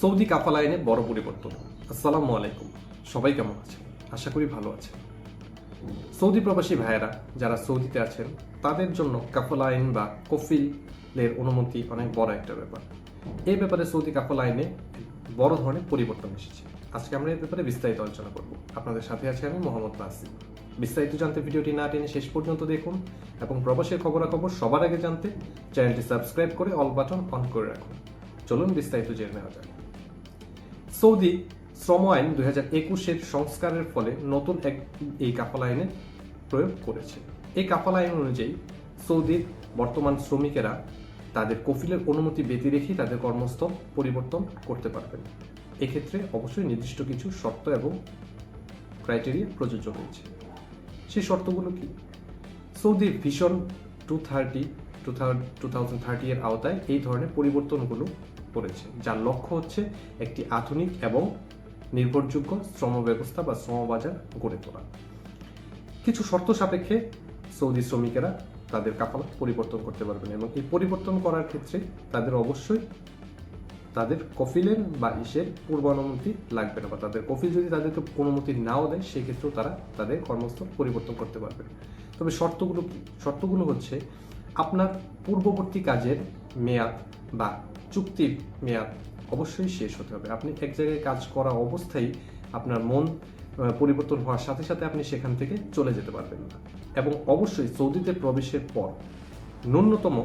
Saudi কাফাল আইনে বড় পরিবর্তন। আসসালামু আলাইকুম। সবাই কেমন আছেন? আশা করি ভালো আছেন। সৌদি প্রবাসী ভাইয়েরা, যারা সৌদিতে আছেন, তাদের জন্য কাফাল আইন বা কফিলের অনুমতি অনেক বড় একটা ব্যাপার। এই ব্যাপারে সৌদি কাফাল আইনে বড় ধরনের পরিবর্তন এসেছে। আজকে আমরা এই ব্যাপারে বিস্তারিত আলোচনা করব। আপনাদের সাথে আছি আমি মোহাম্মদ নাসিম বিস্তারিত জানতে ভিডিওটি না টেনে শেষ পর্যন্ত দেখুন এবং প্রবাসের খবরাখবর সবার আগে জানতে চ্যানেলটি সাবস্ক্রাইব করে অল বাটন অন করে রাখুন। চলুন বিস্তারিত জেনে নেওয়া যাক। সৌদি শ্রম আইন দুই হাজার একুশের সংস্কারের ফলে নতুন এক এই কাফাল আইনের প্রয়োগ করেছে। এই কাফাল আইন অনুযায়ী সৌদির বর্তমান শ্রমিকেরা তাদের কফিলের অনুমতি ব্যতি রেখেই তাদের কর্মস্থল পরিবর্তন করতে পারবেন। এক্ষেত্রে অবশ্যই নির্দিষ্ট কিছু শর্ত এবং ক্রাইটেরিয়া প্রযোজ্য হয়েছে। সেই শর্তগুলো কি? সৌদির vision two thirty two thousand thirty এর আওতায় এই ধরনের পরিবর্তনগুলো করেছে যার লক্ষ্য হচ্ছে একটি আধুনিক এবং নির্ভরযোগ্য শ্রম ব্যবস্থা বা শ্রমবাজার গড়ে তোলা। কিছু শর্ত সাপেক্ষে সৌদি শ্রমিকেরা তাদের কাফালত পরিবর্তন করতে পারবেন এবং এই পরিবর্তন করার ক্ষেত্রে তাদের অবশ্যই তাদের কফিলের বা ইসের পূর্বানুমতি লাগবে না বা তাদের কফিল যদি তাদেরকে অনুমতি নাও দেয়, সেক্ষেত্রেও তারা তাদের কর্মস্থল পরিবর্তন করতে পারবে। তবে শর্তগুলো শর্তগুলো হচ্ছে, আপনার পূর্ববর্তী কাজের মেয়াদ বা চুক্তির মেয়াদ অবশ্যই শেষ হতে হবে। আপনি এক জায়গায় কাজ করা অবস্থায় আপনার মন পরিবর্তন হওয়ার সাথে সাথে আপনি সেখান থেকে চলে যেতে পারবেন না। এবং অবশ্যই সৌদিতে প্রবেশের পর ন্যূনতম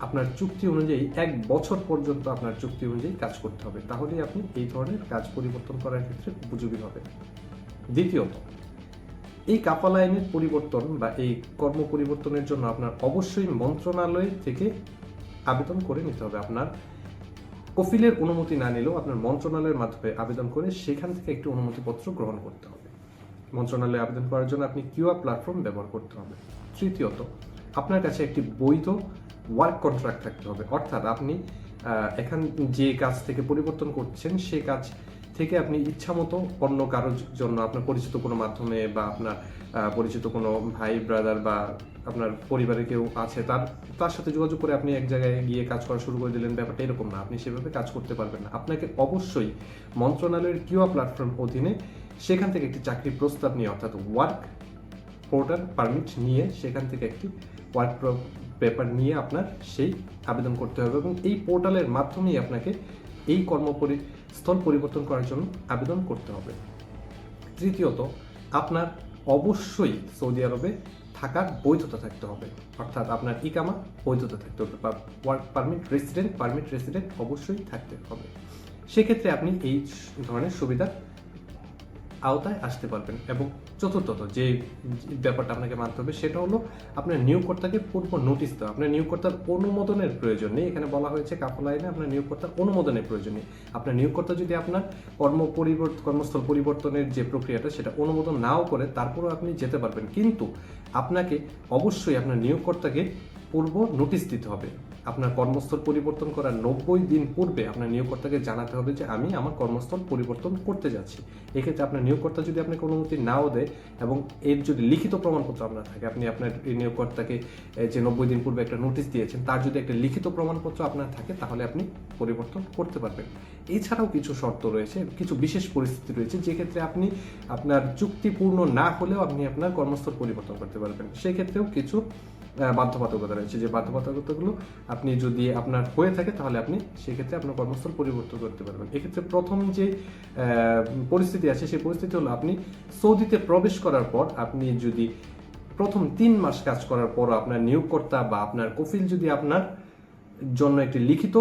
আপনার চুক্তি অনুযায়ী এক বছর পর্যন্ত আপনার চুক্তি অনুযায়ী কাজ করতে হবে। তাহলেই আপনি এই ধরনের কাজ পরিবর্তন করার ক্ষেত্রে উপযোগী হবেন। দ্বিতীয়ত, এই কাপাল আইনের পরিবর্তন বা এই কর্ম পরিবর্তনের জন্য আপনার অবশ্যই মন্ত্রণালয় থেকে আবেদন করে নিতে হবে। আপনার কফিলের অনুমতি না নিলেও আপনার মন্ত্রণালয়ের মাধ্যমে আবেদন করে সেখান থেকে একটি অনুমতিপত্র গ্রহণ করতে হবে। মন্ত্রণালয়ে আবেদন করার জন্য আপনি কিউআর প্ল্যাটফর্ম ব্যবহার করতে হবে। তৃতীয়ত, আপনার কাছে একটি বৈধ ওয়ার্ক কন্ট্রাক্ট থাকতে হবে। অর্থাৎ আপনি এখান যে কাজ থেকে পরিবর্তন করছেন, সে কাজ থেকে আপনি ইচ্ছামতো অন্য কারোর জন্য আপনার পরিচিত কোনো মাধ্যমে বা আপনার পরিচিত কোনো ভাই ব্রাদার বা আপনার পরিবারে কেউ আছে, তার তার সাথে যোগাযোগ করে আপনি এক জায়গায় গিয়ে কাজ করা শুরু করে দিলেন, ব্যাপারটা এরকম না, আপনি সেভাবে কাজ করতে পারবেন না। আপনাকে অবশ্যই মন্ত্রণালয়ের কিউআ প্ল্যাটফর্ম অধীনে সেখান থেকে একটি চাকরি প্রস্তাব নিয়ে, অর্থাৎ ওয়ার্ক পোর্টাল পারমিট নিয়ে সেখান থেকে একটি ওয়ার্ক পেপার নিয়ে আপনার সেই আবেদন করতে হবে এবং এই পোর্টালের মাধ্যমেই আপনাকে এই কর্মপরি স্থল পরিবর্তন করার জন্য আবেদন করতে হবে। তৃতীয়ত, আপনার অবশ্যই সৌদি আরবে থাকার বৈধতা থাকতে হবে। অর্থাৎ আপনার ইকামা বৈধতা থাকতে হবে বা work permit resident permit resident অবশ্যই থাকতে হবে। সেক্ষেত্রে আপনি এই ধরনের সুবিধা আওতায় আসতে পারবেন এবং চতুর্থত যে ব্যাপারটা আপনাকে মানতে হবে, সেটা হলো আপনার নিয়োগকর্তাকে পূর্ব নোটিশ দেওয়া। আপনার নিয়োগকর্তার অনুমোদনের প্রয়োজন নেই। এখানে বলা হয়েছে কাপড় লাইনে আপনার নিয়োগকর্তার অনুমোদনের প্রয়োজন নেই। আপনার নিয়োগকর্তা যদি আপনার কর্ম পরিবর্তন কর্মস্থল পরিবর্তনের যে প্রক্রিয়াটা, সেটা অনুমোদন নাও করে, তারপরেও আপনি যেতে পারবেন। কিন্তু আপনাকে অবশ্যই আপনার নিয়োগকর্তাকে পূর্ব নোটিশ দিতে হবে। আপনার কর্মস্থল পরিবর্তন করার নব্বই দিন পূর্বে আপনার নিয়োগকর্তাকে জানাতে হবে যে আমি আমার কর্মস্থল পরিবর্তন করতে যাচ্ছি। এক্ষেত্রে আপনার নিয়োগকর্তা যদি আপনাকে অনুমতি নাও দেয় এবং এর যদি লিখিত প্রমাণপত্র আপনার থাকে, আপনি আপনার নিয়োগকর্তাকে যে নব্বই দিন পূর্বে একটা নোটিশ দিয়েছেন, তার যদি একটা লিখিত প্রমাণপত্র আপনার থাকে, তাহলে আপনি পরিবর্তন করতে পারবেন। এছাড়াও কিছু শর্ত রয়েছে, কিছু বিশেষ পরিস্থিতি রয়েছে যেক্ষেত্রে আপনি আপনার চুক্তিপূর্ণ না হলেও আপনি আপনার কর্মস্থল পরিবর্তন করতে পারবেন। সেক্ষেত্রেও কিছু বাধ্যবাধকতা রয়েছে। যে বাধ্যবাধকতাগুলো আপনি যদি আপনার হয়ে থাকে, তাহলে আপনি সেক্ষেত্রে আপনার কর্মস্থল পরিবর্তন করতে পারবেন। এক্ষেত্রে প্রথম যে পরিস্থিতি আছে, সেই পরিস্থিতি হলো আপনি সৌদিতে প্রবেশ করার পর আপনি যদি প্রথম তিন মাস কাজ করার পর আপনার নিয়োগকর্তা বা আপনার কফিল যদি আপনার জন্য একটি লিখিত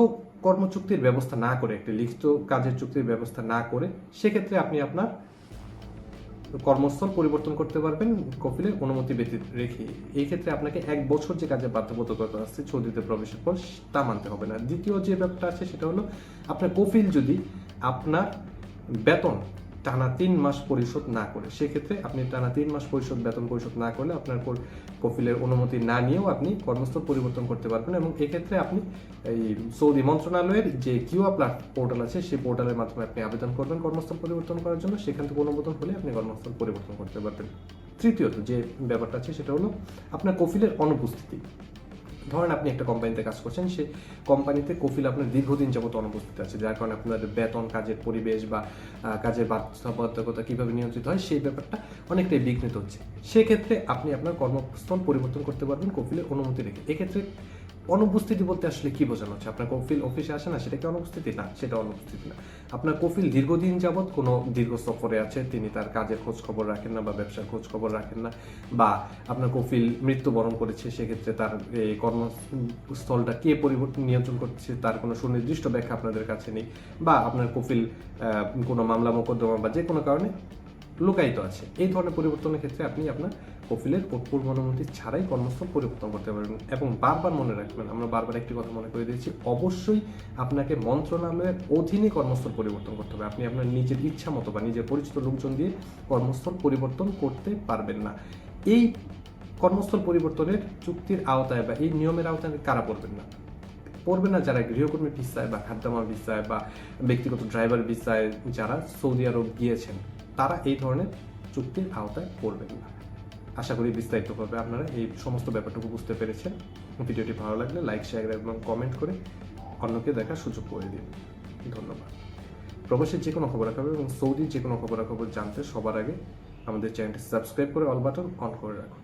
কর্মচুক্তির ব্যবস্থা না করে, একটি লিখিত কাজের চুক্তির ব্যবস্থা না করে, সেক্ষেত্রে আপনি আপনার কর্মস্থল পরিবর্তন করতে পারবেন কপিলের অনুমতি ব্যতীত রেখে। এই ক্ষেত্রে আপনাকে এক বছর যে কাজে বাধ্যবাধকতা আসছে সৌদিতে প্রবেশের পর তা মানতে হবে না। দ্বিতীয় যে ব্যাপারটা আছে, সেটা হলো, আপনার কপিল যদি আপনার বেতন টানা তিন মাস পরিশোধ না করে। সেক্ষেত্রে আপনি টানা তিন মাস পরিশোধ, বেতন পরিশোধ না করলে আপনার কফিলের অনুমতি না নিয়েও আপনি কর্মস্থল পরিবর্তন করতে পারবেন এবং এক্ষেত্রে আপনি এই সৌদি মন্ত্রণালয়ের যে কিউআ প্লাট পোর্টাল আছে, সেই পোর্টালের মাধ্যমে আপনি আবেদন করবেন কর্মস্থল পরিবর্তন করার জন্য। সেখান থেকে অনুমোদন হলে আপনি কর্মস্থল পরিবর্তন করতে পারবেন। তৃতীয়ত যে ব্যাপারটা আছে, সেটা হলো আপনার কফিলের অনুপস্থিতি। ধরেন আপনি একটা কোম্পানিতে কাজ করছেন, সে কোম্পানিতে কফিল আপনার দীর্ঘদিন যাবত অনুপস্থিত আছে, যার কারণে আপনার বেতন, কাজের পরিবেশ বা কাজের বাধ্যবাধকতা কীভাবে নিয়ন্ত্রিত হয় সেই ব্যাপারটা অনেকটাই বিঘ্নিত হচ্ছে। সেক্ষেত্রে আপনি আপনার কর্মস্থল পরিবর্তন করতে পারবেন, কফিলের অনুমতি রেখে। এক্ষেত্রে অনুপস্থিতি বলতে আসলে কি বোঝানো হচ্ছে? আপনার কফিল অফিসে আসে না? সেটা কি অনুপস্থিতি? না, সেটা অনুপস্থিতি না। আপনার কফিল দীর্ঘদিন যাবৎ কোনো দীর্ঘ সফরে আছে? তিনি তার কাজের খোঁজ খবর রাখেন না বা ব্যবসার খোঁজ খবর রাখেন না বা আপনার কফিল মৃত্যুবরণ করেছে? সেক্ষেত্রে তার এই কর্মস্থলটা কে পরিবর্তন নিয়ন্ত্রণ করছে? তার কোনো সুনির্দিষ্ট ব্যাখ্যা আপনাদের কাছে নেই? বা আপনার কফিল কোনো মামলা, মোকদ্দমা বা যে কোনো কারণে লুকায়িত আছে? এই ধরনের পরিবর্তনের ক্ষেত্রে আপনি আপনার কফিলের পূর্ব অনুমতি ছাড়াই কর্মস্থল পরিবর্তন করতে পারবেন এবং বারবার মনে রাখবেন, আমরা বারবার একটি কথা মনে করে দিয়েছি, অবশ্যই আপনাকে মন্ত্রণালয়ের অধীনে কর্মস্থল পরিবর্তন করতে হবে। আপনি আপনার নিজের ইচ্ছা মতো বা নিজের পরিচিত লোকজন দিয়ে কর্মস্থল পরিবর্তন করতে পারবেন না। এই কর্মস্থল পরিবর্তনের চুক্তির আওতায় বা এই নিয়মের আওতায় কারা পড়বেন না? পড়বে না যারা গৃহকর্মী ভিসায় বা খাদ্যামা ভিসায় বা ব্যক্তিগত ড্রাইভার ভিসায় যারা সৌদি আরব গিয়েছেন, তারা এই ধরনের চুক্তির আওতায় পড়বেন না। আশা করি বিস্তারিতভাবে আপনারা এই সমস্ত ব্যাপারটুকু বুঝতে পেরেছেন। ভিডিওটি ভালো লাগলে লাইক শেয়ার এবং কমেন্ট করে অন্যকে দেখার সুযোগ করে দিন। ধন্যবাদ। প্রবাসের যে কোনো খবরাখবর এবং সৌদির যে কোনো খবরাখবর জানতে সবার আগে আমাদের চ্যানেলটি সাবস্ক্রাইব করে অল বাটন অন করে রাখুন।